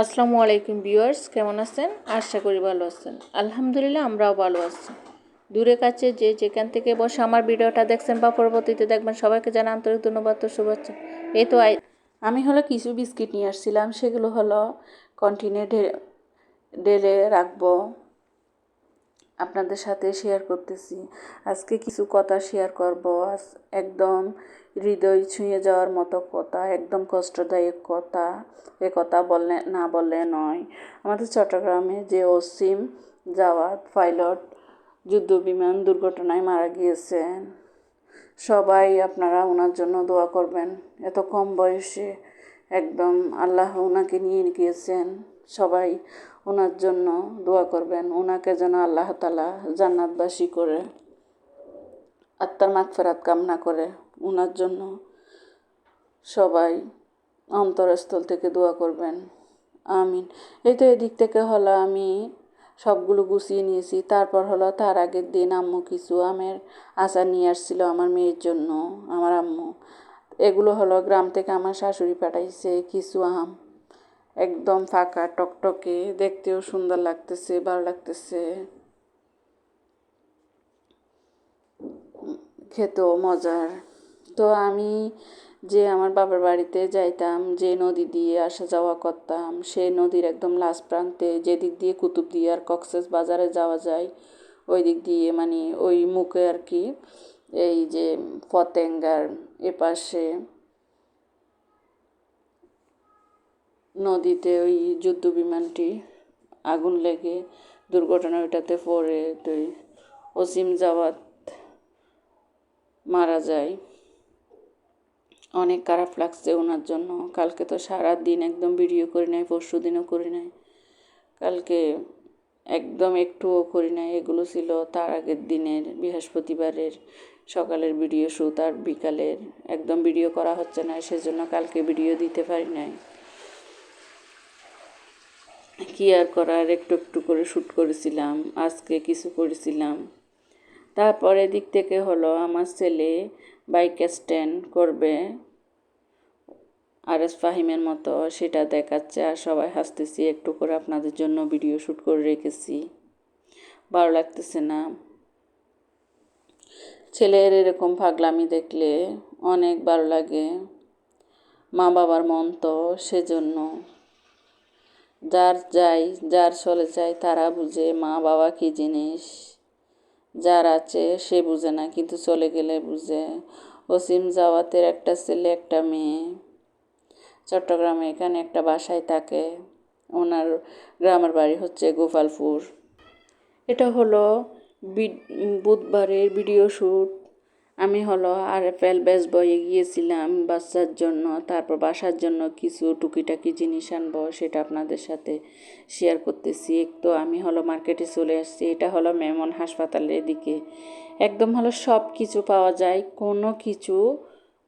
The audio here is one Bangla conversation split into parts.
আসসালামু আলাইকুম ভিউয়ার্স, কেমন আছেন? আশা করি ভালো আছেন। আলহামদুলিল্লাহ, আমরাও ভালো আছি। দূরে কাছে যে যেখান থেকে বসে আমার ভিডিওটা দেখছেন বা পরবর্তীতে দেখবেন, সবাইকে জানা আন্তরিক ধন্যবাদ তো শুভেচ্ছা। এই তো আমি হলো কিছু বিস্কিট নিয়ে আসছিলাম, সেগুলো হলো কন্টিনে ঢেলে রাখব। আপনাদের সাথে শেয়ার করতেছি। আজকে কিছু কথা শেয়ার করব। একদম হৃদয় ছুঁয়ে যাওয়ার মতো কথা, একদম কষ্টদায়ক কথা। এ কথা বললে, না বললে নয়। আমাদের চট্টগ্রামে যে অসীম জাওয়াত, পাইলট, যুদ্ধ বিমান দুর্ঘটনায় মারা গিয়েছেন, সবাই আপনারা ওনার জন্য দোয়া করবেন। এত কম বয়সে একদম আল্লাহ ওনাকে নিয়ে গিয়েছেন। সবাই ওনার জন্য দোয়া করবেন, ওনাকে যেন আল্লাহ তালা জান্নাতবাসী করে, আত্মার মাগফেরাত কামনা করে ওনার জন্য সবাই অন্তরস্থল থেকে দোয়া করবেন। আমিন। এই তো এদিক থেকে হলো আমি সবগুলো গুছিয়ে নিয়েছি। তারপর হলো তার আগের দিন আম্মু কিছু আমের আচার নিয়ে আসছিল আমার মেয়ের জন্য, আমার আম্মু। এগুলো হলো গ্রাম থেকে আমার শাশুড়ি পাঠাইছে কিছু আম। একদম ফাঁকা, টকটকে, দেখতেও সুন্দর লাগতেছে, ভালো লাগতেছে। খেতেও মজার। তো আমি যে আমার বাবার বাড়িতে যাইতাম, যে নদী দিয়ে আসা যাওয়া করতাম, সেই নদীর একদম লাস্ট প্রান্তে যেদিক দিয়ে কুতুব দিয়ে আর কক্সেস বাজারে যাওয়া যায় ওই দিক দিয়ে মানে ওই মুখে আর কি, এই যে ফতেঙ্গার এপাশে নদীতে ওই যুদ্ধ বিমানটি আগুন লেগে দুর্ঘটনা ওইটাতে পড়ে, তো অসীম জাওয়াত মারা যায়। অনেক খারাপ লাগছে ওনার জন্য। কালকে তো সারা দিন একদম ভিডিও করি নাই, পরশু দিনও করি নাই। কালকে একদম একটুও করি নাই। এগুলো ছিল তার আগের দিনের বৃহস্পতিবারের সকালের ভিডিও শ্যুট আর বিকালের। একদম ভিডিও করা হচ্ছে না, সেজন্য কালকে ভিডিও দিতে পারি নাই। কি আর করার? একটু একটু করে শ্যুট করেছিলাম, আজকে কিছু করেছিলাম। তারপরে দিক থেকে হলো আমার ছেলে বাইক স্ট্যান্ড করবে। আর এস ফাহিমের মতো সেটা দেখাচ্ছে আর সবাই হাসতেছি, একটু করে আপনাদের জন্য ভিডিও শ্যুট করে রেখেছি। ভালো লাগতেছে না। ছেলের এরকম পাগলামি দেখলে অনেক ভালো লাগে। মা বাবার মন তো সেজন্য। যার যাই, যার চলে যায়, তারা বুঝে মা বাবা কী জিনিস। যার আছে, সে বুঝে না, কিন্তু চলে গেলে বুঝে। ওসিম জাওয়াতের একটা ছেলে, একটা মেয়ে। চট্টগ্রামে এখানে একটা বাসায় থাকে। ওনার গ্রামের বাড়ি হচ্ছে গোপালপুর। এটা হলো বুধবারের ভিডিও শ্যুট আমি হলো আর এফ এল বেস বয়ে গিয়েছিলাম বাচ্চার জন্য, তারপর বাসার জন্য কিছু টুকিটাকি জিনিস আনব সেটা আপনাদের সাথে শেয়ার করতেছি। একটু আমি হলো মার্কেটে চলে আসছি, এটা হলো মেমন হাসপাতালের এদিকে একদম হলো সব কিছু পাওয়া যায়, কোনো কিছু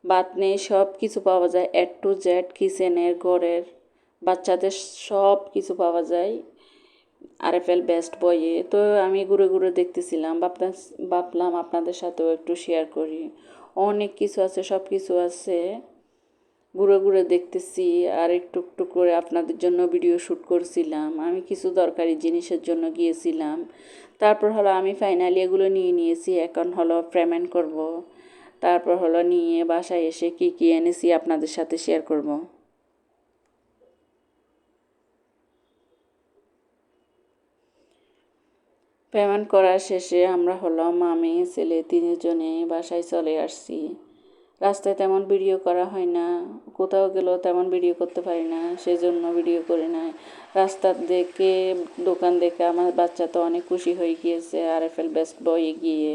বাদ নেই সব কিছু পাওয়া যায়। এড টু জেড কিচেনের ঘরের বাচ্চাদের সব কিছু পাওয়া যায়। আর এফ এল বেস্ট বইয়ে তো আমি ঘুরে ঘুরে দেখতেছিলাম, ভাবতাম, ভাবলাম আপনাদের সাথেও একটু শেয়ার করি। অনেক কিছু আছে, সব কিছু আছে। ঘুরে ঘুরে দেখতেছি আর একটু একটু করে আপনাদের জন্য ভিডিও শ্যুট করছিলাম। আমি কিছু দরকারি জিনিসের জন্য গিয়েছিলাম। তারপর হলো আমি ফাইনালি এগুলো নিয়ে নিয়েছি, এখন হলো পেমেন্ট করব। তারপর হলো নিয়ে বাসায় এসে কী কী এনেছি আপনাদের সাথে শেয়ার করব। পেমেন্ট করার শেষে আমরা হলাম আমি, ছেলে, তিনজনে বাসায় চলে আসছি। রাস্তায় তেমন ভিডিও করা হয় না, কোথাও গেলেও তেমন ভিডিও করতে পারি না, সেজন্য ভিডিও করি না রাস্তার দেখে, দোকান দেখে আমার বাচ্চা তো অনেক খুশি হয়ে গিয়েছে আর এফ এল বেস্ট বয়ে গিয়ে।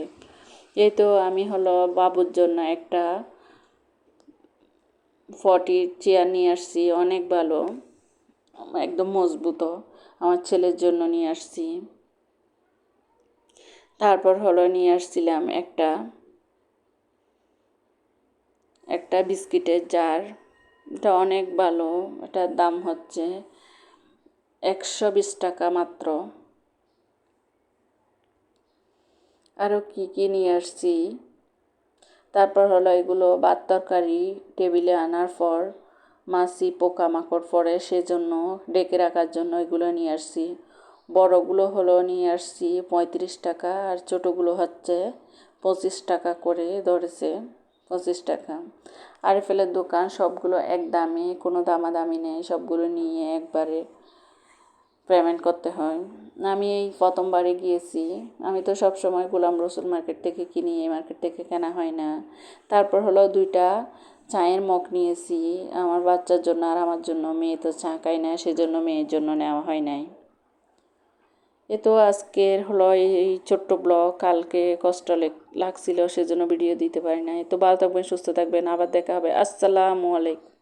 এই তো আমি হলো বাবুর জন্য একটা ফটির চেয়ার নিয়ে আসছি, অনেক ভালো, একদম মজবুত। আমার ছেলের জন্য নিয়ে আসছি। তারপর হলো নিয়ে আসছিলাম একটা একটা বিস্কিটের জার এটা অনেক ভালো, এটার দাম হচ্ছে একশো বিশ টাকা মাত্র। আরও কী কী নিয়ে আসছি? তারপর হলো এগুলো ভাত তরকারি, টেবিলে আনার পর মাছি পোকামাকড় পড়ে, সেজন্য ডেকে রাখার জন্য এগুলো নিয়ে আসছি। বড়গুলো হলো নিয়ে আসছি, পঁয়ত্রিশ টাকা, আর ছোটোগুলো হচ্ছে পঁচিশ টাকা করে ধরেছে, পঁচিশ টাকা। আর আরএফএলের দোকান, সবগুলো এক দামে, কোনো দামাদামি নেই, সবগুলো নিয়ে একবারে পেমেন্ট করতে হয়। আমি এই প্রথমবারে গিয়েছি, আমি তো সব সময় গোলাম রসুল মার্কেট থেকে কিনি, এই মার্কেট থেকে কেনা হয় না। তারপর হলো দুইটা চায়ের মগ নিয়েছি, আমার বাচ্চার জন্য আর আমার জন্য, মেয়ে তো চা খায় না, সেজন্য মেয়ের জন্য নেওয়া হয় নাই। এ তো আজকের হলো এই ছোট্ট ব্লগ। কালকে কষ্ট লাগছিল, সেজন্য ভিডিও দিতে পারি না এ তো ভালো থাকবেন, সুস্থ থাকবেন। আবার দেখা হবে। আসসালামু আলাইকুম।